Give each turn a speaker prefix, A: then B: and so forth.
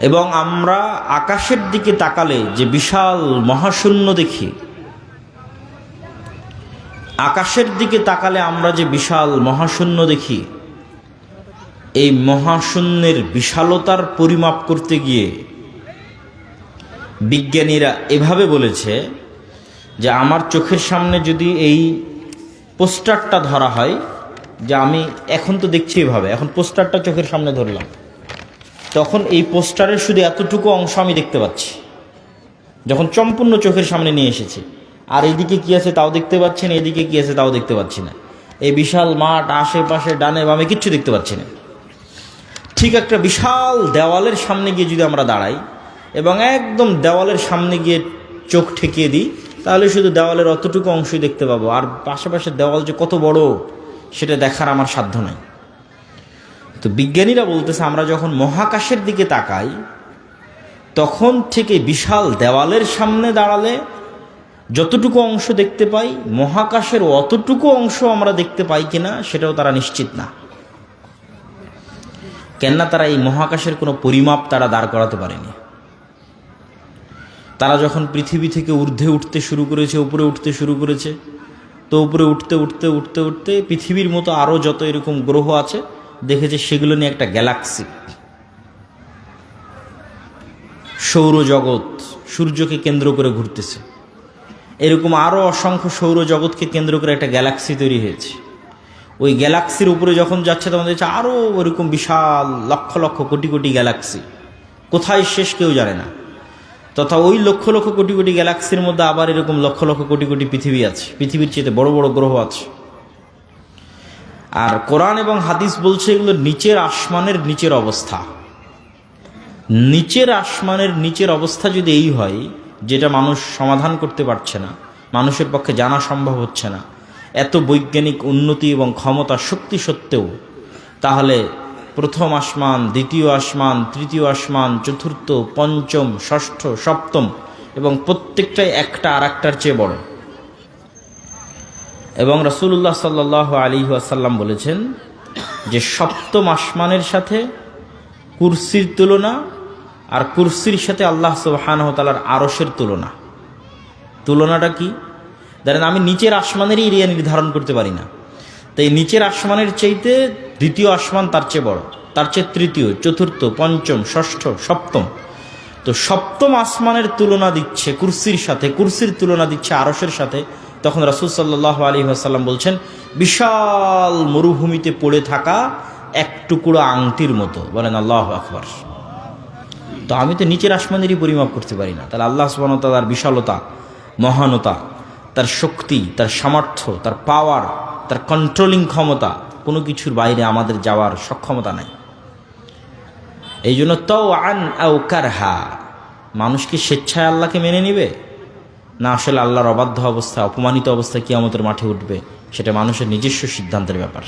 A: এবং আমরা আকাশের দিকে তাকালে যে বিশাল মহাশূন্য দেখি, আকাশের দিকে তাকালে আমরা যে বিশাল মহাশূন্য দেখি, এই মহাশূন্যের বিশালতার পরিমাপ করতে গিয়ে বিজ্ঞানীরা এভাবে বলেছে যে আমার চোখের সামনে যদি এই পোস্টারটা ধরা হয়, যে আমি এখন তো দেখছি এভাবে, এখন পোস্টারটা চোখের সামনে ধরলাম। তখন এই পোস্টারের শুধু এতটুকু অংশ আমি দেখতে পাচ্ছি। যখন সম্পূর্ণ চোখের সামনে নিয়ে এসেছি। আর এইদিকে কি আছে তাও দেখতে পাচ্ছি না এদিকে কি আছে তাও দেখতে পাচ্ছি না। এই বিশাল মাঠ, আশেপাশে ডানে বামে কিচ্ছু দেখতে পাচ্ছি না। ঠিক একটা বিশাল দেওয়ালের সামনে গিয়ে যদি আমরা দাঁড়াই এবং একদম দেওয়ালের সামনে গিয়ে চোখ ঠেকিয়ে দিই, তাহলে শুধু দেওয়ালের অতটুকু অংশই দেখতে পাবো। আর পাশাপাশি দেওয়াল যে কত বড়, সেটা দেখার আমার সাধ্য নাই। তো বিজ্ঞানীরা বলতেছে, আমরা যখন মহাকাশের দিকে তাকাই, তখন থেকে বিশাল দেওয়ালের সামনে দাঁড়ালে যতটুকু অংশ দেখতে পাই, মহাকাশের অতটুকু অংশ আমরা দেখতে পাই কিনা, সেটাও তারা নিশ্চিত না। কেননা তারা এই মহাকাশের কোনো পরিমাপ তারা দাঁড় করাতে পারেনি। তারা যখন পৃথিবী থেকে ঊর্ধ্বে উঠতে শুরু করেছে, উপরে উঠতে শুরু করেছে, তো উপরে উঠতে উঠতে উঠতে উঠতে পৃথিবীর মতো আরও যত এরকম গ্রহ আছে দেখেছে সেগুলো নিয়ে একটা গ্যালাক্সি। সৌরজগৎ সূর্যকে কেন্দ্র করে ঘুরতেছে। এরকম আরও অসংখ্য সৌরজগৎকে কেন্দ্র করে একটা গ্যালাক্সি তৈরি হয়েছে। ওই গ্যালাক্সির উপরে যখন যাচ্ছে, তখন দেখছে আরও ওরকম বিশাল লক্ষ লক্ষ কোটি কোটি গ্যালাক্সি। কোথায় শেষ কেউ জানে না। তথা ওই লক্ষ লক্ষ কোটি কোটি গ্যালাক্সির মধ্যে আবার এরকম লক্ষ লক্ষ কোটি কোটি পৃথিবী আছে। পৃথিবীর চেয়ে বড় বড় গ্রহ আছে। আর কোরআন এবং হাদিস বলছে এগুলো নিচের আসমানের নিচের অবস্থা। নিচের আসমানের নিচের অবস্থা যদি এই হয়, যেটা মানুষ সমাধান করতে পারছে না, মানুষের পক্ষে জানা সম্ভব হচ্ছে না, এত বৈজ্ঞানিক উন্নতি এবং ক্ষমতা শক্তি সত্ত্বেও, তাহলে প্রথম আসমান, দ্বিতীয় আসমান, তৃতীয় আসমান, চতুর্থ, পঞ্চম, ষষ্ঠ, সপ্তম এবং প্রত্যেকটাই একটা আর চেয়ে বড়। এবং রসুল্লাহ সাল্লাহ আলী আসাল্লাম বলেছেন যে সপ্তম আসমানের সাথে কুরসির তুলনা আর কুরসির সাথে আল্লাহ সুবাহানহতালার আরসের তুলনা। তুলনাটা কি? ধরেন আমি নিচের আসমানেরই এরিয়া নির্ধারণ করতে পারি না। তাই নিচের আসমানের চাইতে দ্বিতীয় আসমান তার চেয়ে বড়, তার চেয়ে তৃতীয়, চতুর্থ, পঞ্চম, ষষ্ঠ, সপ্তম। তো সপ্তম আসমানের তুলনা দিচ্ছে কুরসির সাথে, কুরসির তুলনা দিচ্ছে আরসের সাথে তখন রাসুল সাল্লাহ আলী আসাল্লাম বলছেন, বিশাল মরুভূমিতে পড়ে থাকা এক টুকরো আংটির মতো। বলেন, আল্লাহ আকবর। তো আমি তো নিচের আসমানেরই পরিমাপ করতে পারি না। তাহলে আল্লাহ সুবাহতা তার বিশালতা, মহানতা, তার শক্তি, তার সামর্থ্য, তার পাওয়ার তার কন্ট্রোলিং ক্ষমতা, কোনো কিছুর বাইরে আমাদের যাওয়ার সক্ষমতা নাই। এই জন্য তও আন আও কারহা, মানুষ কি স্বেচ্ছায় আল্লাহকে মেনে নিবে? না আসলে আল্লাহর অবাধ্য অবস্থা, অপমানিত অবস্থা কিয়ামতের মাঠে উঠবে, সেটা মানুষের নিজস্ব সিদ্ধান্তের ব্যাপার।